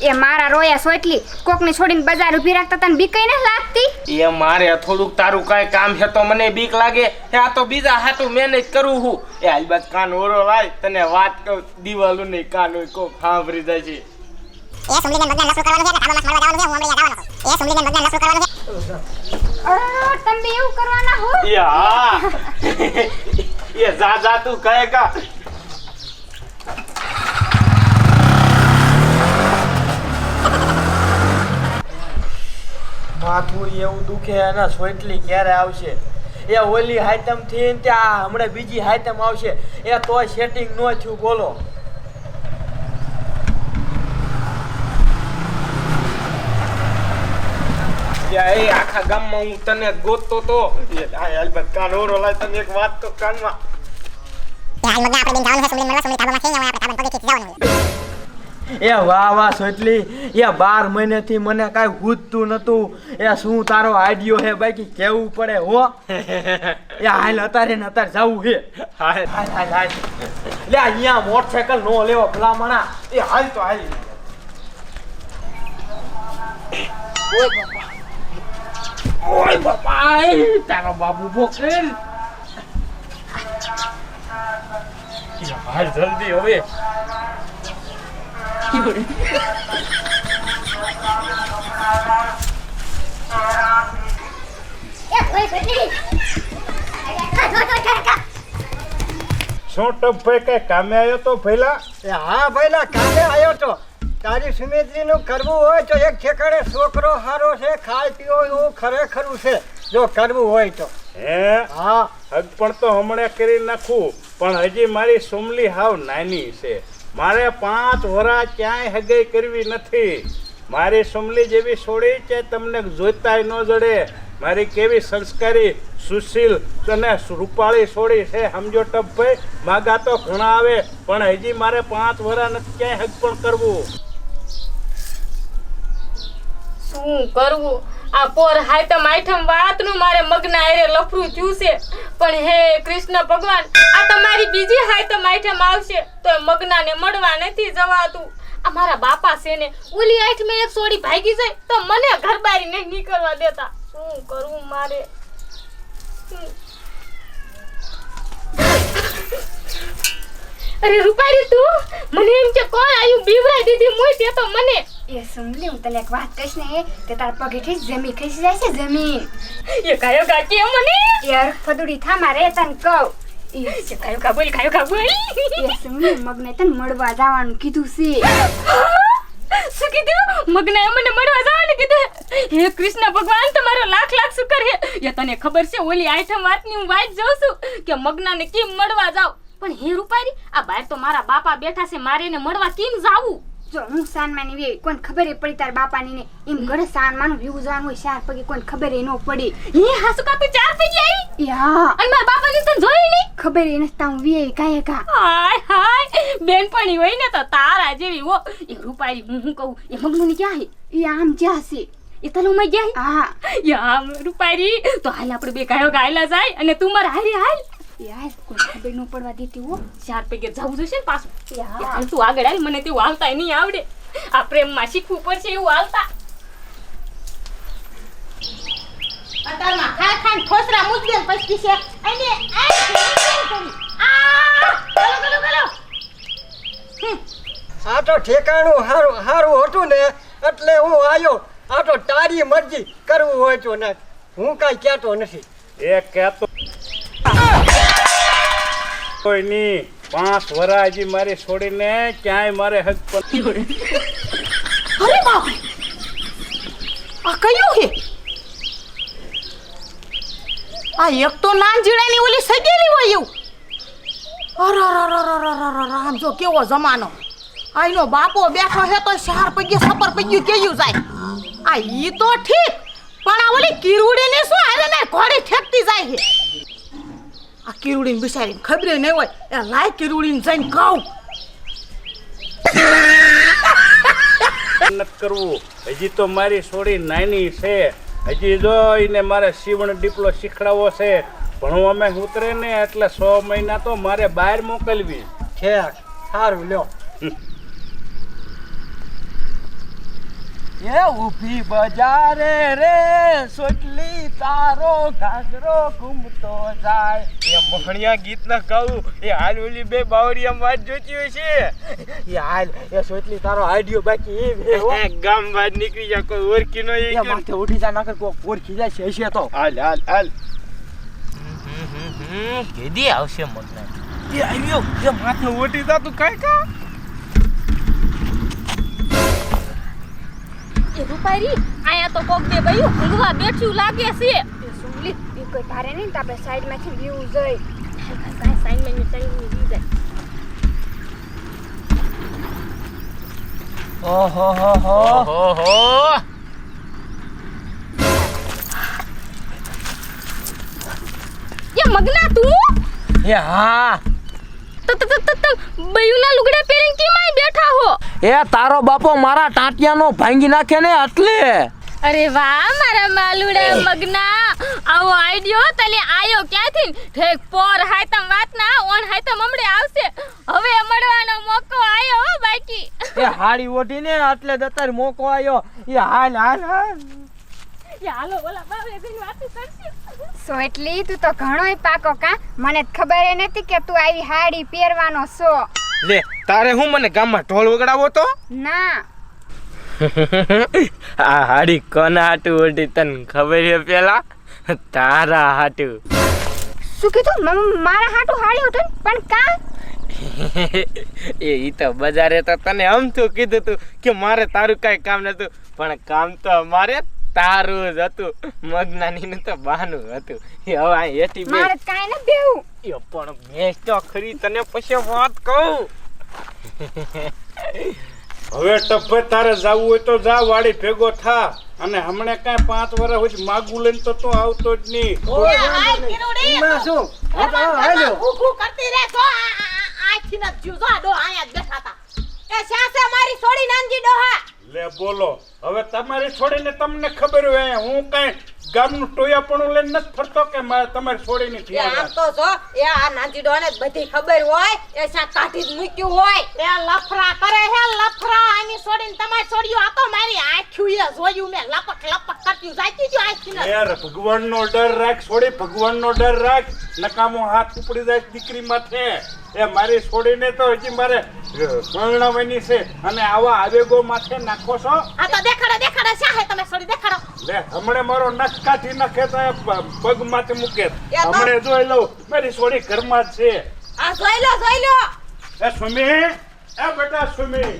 એ મારા રોયા સોટલી કોકને છોડીને બજાર ઊભી રાખતા તને બીક કઈ લાગતી? એ મારે થોડુંક તારું કાંઈ કામ છે તો મને બીક લાગે. હે આ તો બીજા હાટું મેનેજ કરું હું એ આલબાદ કાન ઓરો લાય તને વાત કહું દિવાલું નહીં કાન કોક સાંભળી જાય છે એ સુમલીને મગના લસુ કરવાનું છે ધાબામાં મળવા જવાનું છે હું હમણાં જવાનું છું. એ સુમલીને મગના લસુ કરવાનું છે. તમે એવું કરવાના હો? એ એ જા જા તું કહે કા. માથું એવું દુખે અને સોટલી ક્યારે આવશે? એ ઓલી હાઈટમથી ને ત્યાં હમણાં બીજી હાઈટમ આવશે. એ તોય સેટિંગ ન થયું બોલો. યા એ આખા ગામમાં હું તને ગોતતો તો. એ કાન એક વાત તો કાનમાં વાહ વાહ સોટલી એ બાર મહિનેથી મને કાંઈ ગુજતું નતું. એ શું તારો આઈડિયો હે બાકી કેવું પડે હો? એ હાલ અત્યારે ને અત્યારે જવું હે. હાલ હાલ. લે અહીંયા મોટરસાયકલ નો લેવો ભલામણા. એ હાલ તો હાલ. ઓય બાપા. એ તારો બાબુ બોકેલ હાલ જલ્દી હવે. શું ટપભાઈ કઈ કામે આવ્યો તો એ હા ભાઈલા કામે આવ્યો તો. તારી સુમિત્રીનું કરવું હોય તો એક ઠેકાણે છોકરો સારો છે ખાય પીવો એવું ખરેખરું છે. જો કરવું હોય તો. હે? હા. હજ પણ તો હમણાં કરી નાખું પણ હજી મારી સુમલી હાવ નાની છે. મારે પાંચ વરા ક્યાંય હગાઈ કરવી નથી. મારી સુમલી જેવી છોડી છે તમને જોતાય ન જડે. મારી કેવી સંસ્કારી સુશીલ અને રૂપાળી છોડી છે સમજો ટપભાઈ માગા તો ઘણા આવે પણ હજી મારે પાંચ વરા નથી ક્યાંય હગ પણ કરવું. શું કરવું આ પોર હાયતમ આઈટમ વાતનું મારે મગના એરે લફરું થયું પણ હે કૃષ્ણ ભગવાન, આ તમારી બીજી હાયતમ આઈટમ આવશે. તો મગનાને મળવા નથી જવાતું. આ મારા બાપા છે ને, ઓલી મેં એક સોડી ભાગી જાય, તો મને ઘર બારી નહીં નીકળવા દેતા. શું કરવું મારે. અરે રૂપારી તું, મને એમ કે, કોણ આયું? બીવરાઈ દીધી મોય તે તો મને. એ સુમલી હું તને એક વાત કહીશ ને તે તારા પગેથી જ જમીન ખસી જાય છે જમીન. એ કાયો કા કે મને? યાર ફદુડી થામા રે તને કહું. એ કાયો કા બોલ કાયો કા બોલ એ સુમલી મગને તને મળવા જવાનું કીધું છે. શું કીધું? મગને મને મળવા જવાનું કીધું? હે કૃષ્ણ ભગવાન તમારો લાખ લાખ શુકર હે. એ તને ખબર છે ઓલી આઈટમ વાતની હું વાઈટ જોઉં છું કે મગનાને કેમ મળવા જાવ? પણ હે રૂપારી આ બહાર તો મારા બાપા બેઠા છે મારે એને મળવા કેમ જાવું? જો હું સાનમાની વે કોઈને ખબર પડી તાર બાપાની ને એમ ઘરે સાનમાનું વ્યૂ જવાનું હોય ચાર પગે કોઈને ખબર ન પડી. હે હાસુ કા તું ચાર આવી એ હા. અને મારા બાપાની તને જોઈ નહીં. ખબર એ નથી હું વે કાય કા હાય હાય. બેનપણી હોય ને તો તારા જેવી હો. એ રૂપારી હું હું કહું એ મગનું ની ક્યાં હે? એ આમ જ્યાં છે એ તને માં ગયા હે? યા રૂપારી તો હાલ આપણે બે કાયો ગાયલા જાય અને તું મારા હારી હાલ. યાર કોઈ ખબર ન પડવા દેતી હો. ચાર પૈકી જવું જોઈશે ને પાછું? યા. તું આગળ હાલ મને તેવું હાલતા નહીં આવડે. આ પ્રેમમાં શીખવું પડશે એવું હાલતા. અત્યારમાં ખા ખાન ઠોસરા મુજબેન પસ્તી છે. અને આ કરી આ ગલો ગલો ગલો આ તો ઠેકાણું હારું સારું હતું ને એટલે હું આવ્યો આ તો તારી મરજી કરવું હોય તો ને. હું કાંઈ કહેતો નથી. એ કહેતો કોઈ નહીં પાંચ વરાજી મારી છોડીને ક્યાંય મારે હક અરે બાપ આ કયું હે આ એક તો નાન જીડાની ઓલી સગેલી હોય એવું. અરે અરે આમ જો કેવો જમાનો. આઈનો બાપો બેઠો હે તો ચાર પગ્યે સપર પગ્યું કેયું જાય. આ ઈ તો ઠીક, પણ આ ઓલી કિરુડી ને શું હાલે ને ઘોડી ઠેકતી જાય છે? આ કિરુડીને બિચારીને ખબર નહીં હોય. એ લાય કિરુડીને જઈને કહું. મહેનત કરવું. હજી તો મારી સોડી નાની છે. હજી જો એને મારે સીવણ ડીપલો શીખડાવવો છે. ભણવા અમે ઉતરે ને એટલે સો મહિના તો મારે બહાર મોકલવી. છે સારું લ્યો. એ ઊભી બજારે રે સોટલી તારો ઘાઘરો ઘૂમતો જાય. એ મખણિયા ગીત ના કહું એ હાલ ઓલી બે બાવરિયા વાત જોતી હોય છે. એ હાલ એ સોટલી તારો આઈડિયો બાકી એ ગામ બહાર નીકળી જા કોઈ ઓરખી નો એ માથે ઉઠી જા નકર કોઈ ઓરખી જાય છે હશે તો. હાલ હાલ હાલ. કેદી આવશે મગના? એ આવ્યો એ માથે ઉઠી જા તું કાઈ કા? એ રૂપારી? આયા તો કોક બે બયું ઊંઘવા બેઠ્યું લાગે છે. એ સુમલી એ કોઈ તારે નહીં તો આપણે સાઈડમાંથી વ્યૂ જોઈ. કાંઈ સાઈન મેં ચડીને વ્યૂ જાય ઓહો હો હો ઓહો એ મગના તું? એ હા. તો તો તો તો બયુના લુગડા પહેરીને કેમાય બેઠા હો? એ તારો બાપો મારા ટાંટિયાનો ભાંગી નાખે ને એટલે. અરે વાહ મારા માલુડા મગના. આવો આઈડિયો તને આયો ક્યાંથી? ઠેક પોર હાયતમ વાતના ઓણ હાયતમ હમણે આવશે. હવે મળવાનો મોકો આયો હો બાકી. એ હાડી ઓઢી ને એટલે દતાર મોકો આયો. એ હાલ હાલ હાલ. એ હાલો બોલા બાવરે જઈને વાત કરશે. સો એટલી તું તો ઘણોય પાકો કા. મને ખબર નથી કે તું આવી હાડી પહેરવાનો છો. લે તારે હું મને ગામમાં ઢોલ વગડાવો તો? ના. આ હાડી કોના હાટુ ઓઢી તને ખબર છે પેલા? તારા હાટુ. શું કીધું? મારા હાટુ હાડી હતું પણ કા? એ ઈ તો બજારે તો તને અમથું કીધું તું કે મારે તારું કાંઈ કામ નતું પણ કામ તો મારે તારું જ હતું. મગનાનીનું તો બહાનું હતું. એ હવે આ બે. મારે કાઈ ન દેવું એ પણ મેં તો ખરી તને પછી વાત કહું. હવે ટપ્પે તારે જવું હોય તો જા વાડી ભેગો થા. અને હમણે કાંઈ પાંચ વર્ષ હોય માગું લઈને તો તું આવતો જ નહીં. ઓય એ હાય વાંધો નહીં. કિરુડી. એમાં શું? હા હાલો ઘરમાં કરતી રહે. છો આ- આ- આ- આથી ન જો આ ડો અહીંયા બેઠા હતા. એ શાસે મારી છોડી નાનજી ડોહા. લે બોલો. હવે તમારી છોડીને તમને ખબર હોય હું કઈ ગામનું ટોયાપણું લઈને નથી ફરતો કે મારે તમારી છોડીની એ આમ તો જો એ આ નાજી ડોને બધી ખબર હોય એ શા કાઢી જ મૂક્યું હોય. એ લફરા કરે હે લફરા. આની છોડીને તમારી છોડ્યું આ તો મારી આંખ્યું એ જોયું મેં. લપક લપક કરતી જાતી જો આંખી ને યાર ભગવાનનો ડર રાખ છોડી ભગવાનનો ડર રાખ. નકામો હાથ ઉપડી જાય દીકરી માથે. એ મારી છોડીને તો હજી મારે પરણાવવાની છે. અને આવા આવેગો માથે નાખો છો? આ તો દેખાડો દેખાડો શાહે તમે છોડી દેખાડો. લે હમણે મારો નખ કાઢી નાખે તો પગ માથે મૂકે. હમણે જોઈ લઉં મારી છોડી ઘરમાં છે. આ જોઈ લો જોઈ લો. એ સુમી એ બેટા સુમી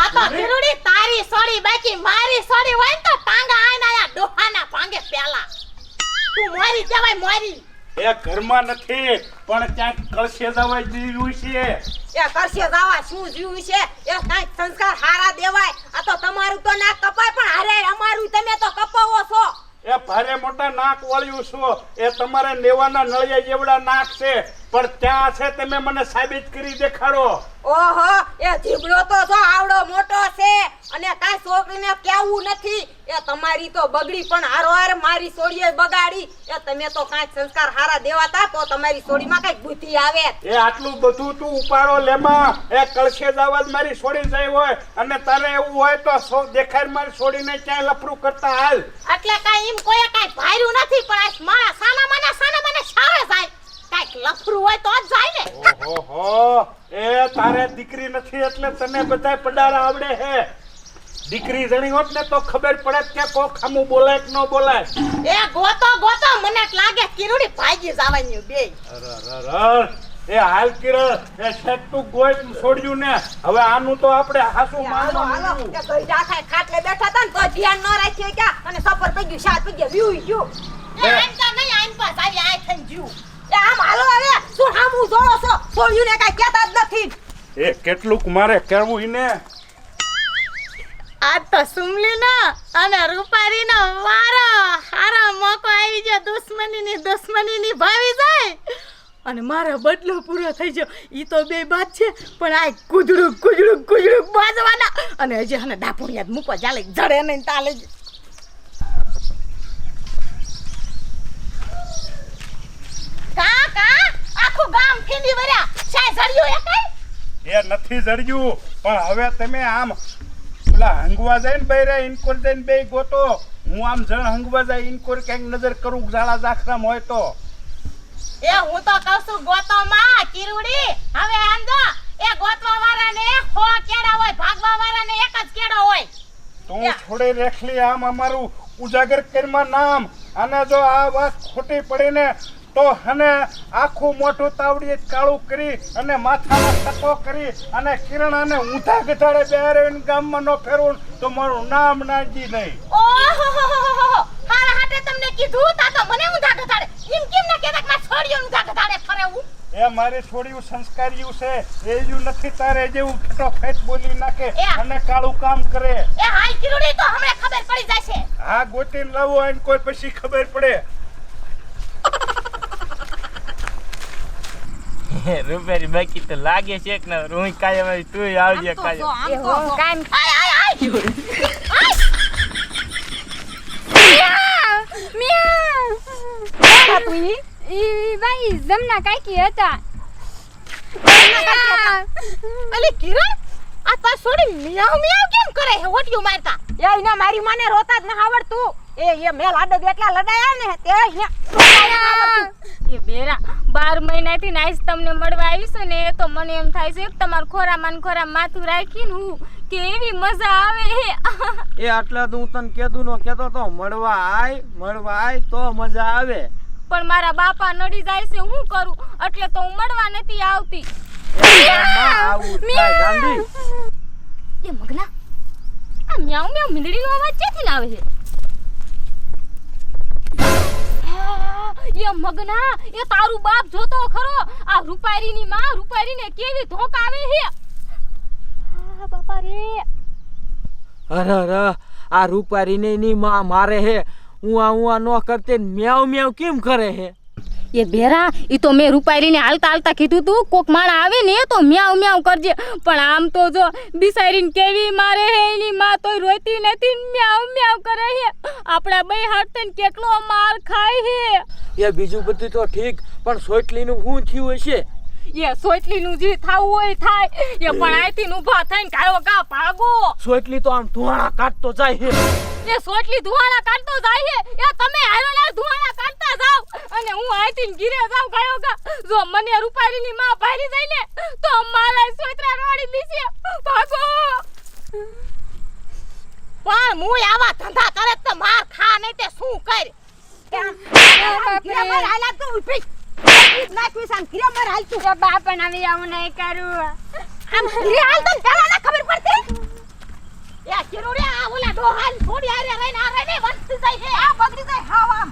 આ તો જરૂરી તારી સોડી બાકી મારી સોડી હોય તો ટાંગા આયના યા ડોહાના ભાંગે પેલા તું મોરી જવાય મોરી. એ ઘરમાં નથી પણ ક્યાંક કળશે દવાઈ જીવ્યું છે. એ કરશે દવા શું જીવું છે? એ કાંઈક સંસ્કાર હારા દેવાય. આ તો તમારું તો ના કપાય પણ હારે અમારું તમે તો કપાવો છો. એ ભારે મોટા નાક વાળ્યું છો. એ તમારે નેવાના નળિયા જેવડા નાક છે. પણ ત્યાં છે તમે મને સાબિત કરી દેખાડો. ઓહો એ જીબડો તો જો આવડો મોટો છે. અને કાંઈ છોકરીને કેવું નથી. એ તમારી તો બગડી પણ હારોહાર મારી સોડીએ બગાડી. એ તમે તો કાઈ સંસ્કાર હારા દેવાતા તો તમારી સોડીમાં કાંઈક બુદ્ધિ આવે. એ આટલું બધું તું ઉપાડો લેમાં. એ કળશે દાવાજ મારી છોડી જાય હોય. અને તારે એવું હોય તો સો દેખાય મારી સોડીને ક્યાંય લફરું કરતા હાલ. એટલે કાંઈ એમ કોઈ કાંઈ ભાર્યું નથી પણ આ મારા સાના મને સાના મને સારે જાય. કાંઈક લફરું હોય તો જ જાય ને. ઓહો એ તારે દીકરી નથી એટલે તને બધા પડારા આવડે હે. દીકરી જણી હોત ને તો ખબર પડે કે કો ખામું બોલાય કે ન બોલાય એ ગોતો ગોતો મને લાગે કિરુડી ભાગી જવાની બે. અરે એ હાલ કિરણ એ શેઠ તું ગોય છોડ્યું ને. હવે આનું તો આપણે હાસું માનો હાલો કે ગઈ ખાય ખાટલે બેઠા તા ને તો ધ્યાન ન રાખ્યું ક્યાં? અને સફર પડી ગયું શાક પડી ગયું વ્યુ ગયું. એમ તો નહીં આઈન પાસ આવી આ થઈ જ્યું એ આમ હાલો હવે શું હામું છોડ્યું ને કાંઈ કહેતા જ નથી. એ કેટલુંક મારે કહેવું ઈને? આ તો સુમલીનો અને રૂપારીનો વારો. હારો મોકો આવી ગયો. દુશ્મનીની દુશ્મની નિભાવી જાય. અને મારો બદલો પૂરો થઈ ગયો. ઈ તો બે વાત છે પણ આ કુજડું કુજડું કુજડું બાજવાના. અને હજી હને ડાપુરિયા મૂકવા ચાલે જડે નહીં તાલે જ. કા કા આખું ગામ ફીંદી વર્યા સાય સળિયો એ કઈ? એ નથી જડ્યું પણ હવે તમે આમ પેલા હંગવા જાય ને બૈરા ઇનકોર જઈને બે ગોતો. હું આમ જણ હંગવા જાય ઇનકોર ક્યાંક નજર કરું ઝાડા ઝાખરામ હોય તો. એ હું તો કહું છું ગોતો માં કિરુડી. હવે આંધો એ ગોતવા વાળાને હો કેડા હોય ભાગવા વાળાને એક જ કેડો હોય. તું છોડે રેખલી આમ અમારું ઉજાગર કરમાં નામ. અને જો આ વાત ખોટી પડીને તો હને આખું મોટું તાવડીએ કાળું કરી અને માથામાં ટકો કરી અને કિરણાને ઊંધા ગધાડે બેહારીને ગામમાં ન ફેરવું તો મારું નામ નાજી નહીં. ઓહો હારા હાટે તમને કીધું તા તો મને ઊંધા ગધાડે એમ કેમ ન કહેતા કે મારા છોડીઓ ઊંધા ગધાડે ફરે હું એ મારી છોડ્યું સંસ્કાર્યું છે. એ જ નથી તારે જેવું ફેટો ફેટ બોલી નાખે અને કાળું કામ કરે. એ હાઈ કિરુડી તો હમણે ખબર પડી જશે. હા ગોતીને લાવો અને કોઈ પછી ખબર પડે. રૂપિયાની બાકી તો લાગે છે કે ના રોહિત કાયમ આવી તું આવજે કાયમ એ હું આય આય આય. ઈ? ભાઈ જમના કાકી હતા. અલી કિરણ આ તો છોડી મિયાવ મિયાવ કેમ કરે હે હોટિયું મારતા? એ ઇના મારી માને રોતા જ ન આવડતું. એ એ મેલ એટલા લડાયા ને તે અહીંયા એ બેરા. બાર મહિનાથી નાઈસ તમને મળવા આવીશ ને એ તો મને એમ થાય છે તમારું ખોરામાં ને ખોરા માથું રાખીને હું કે એવી મજા આવે એ આટલા તો હું તને કીધું નો કહેતો તો મળવા આય મળવા આય તો મજા આવે. પણ મારા બાપા નડી જાય છે હું કરું? એટલે તો હું મળવા નથી આવતી. આવું એ મગના આ મ્યાઉ મ્યાઉ મીંદડીનો અવાજ ક્યાંથી આવે છે? એ મગના એ તારું બાપ જોતો ખરો. આ રૂપારીની માં રૂપારીને કેવી ધોક આવે હે? આ બાપા રે. અરે અરે આ રૂપારીને ની માં મારે હે. ઉઆ ઉઆ નો કરતે મેવ મેવ કેમ કરે હે? એ બેરા એ તો મેં રૂપારીને હાલતા હાલતા કીધું તું કોક માણા આવે ને તો મ્યાવ મ્યાવ કરજે. પણ આમ તો જો બિસારીને કેવી મારે હે એની માં તોય રોતી નથી મ્યાવ મ્યાઉ કરે હે. આપણા બે હાથ કેટલો માર ખાય હે એ બીજું બધું તો ઠીક પણ સોટલીનું શું થયું હશે? એ સોટલીનું જે થાવું હોય થાય. એ પણ આયથી ઊભા થઈને કાયો કા ભાગો. સોટલી તો આમ ધુવાણા કાઢતો જાય હે એ સોટલી ધુવાણા કાઢતો જાય હે એ તમે હારોલા ધુવાણા કાઢતા જાવ અને હું આયથી ગીરે જાવ કાયો કા જો મને રૂપારીની માં ભારી જાય ને તો મારા સોતરા રોડી દીશે. ભાગો. પણ હું આવા ધંધા કરે તો માર ખા નહીં તે શું કર? ગ્રામર હાલા તો ઊભી. નાખવી સામ ગ્રામર હાલ તું. બાપા હવે આવું નહીં કરું. આમ ઘરે હાલ તો પેલા ના ખબર પડતી. એ કિરુડી આ ઓલા ડોહાન છોડી આરે રહીને આ રહીને વંશી જાય છે. આ બગડી જાય હાવ આમ.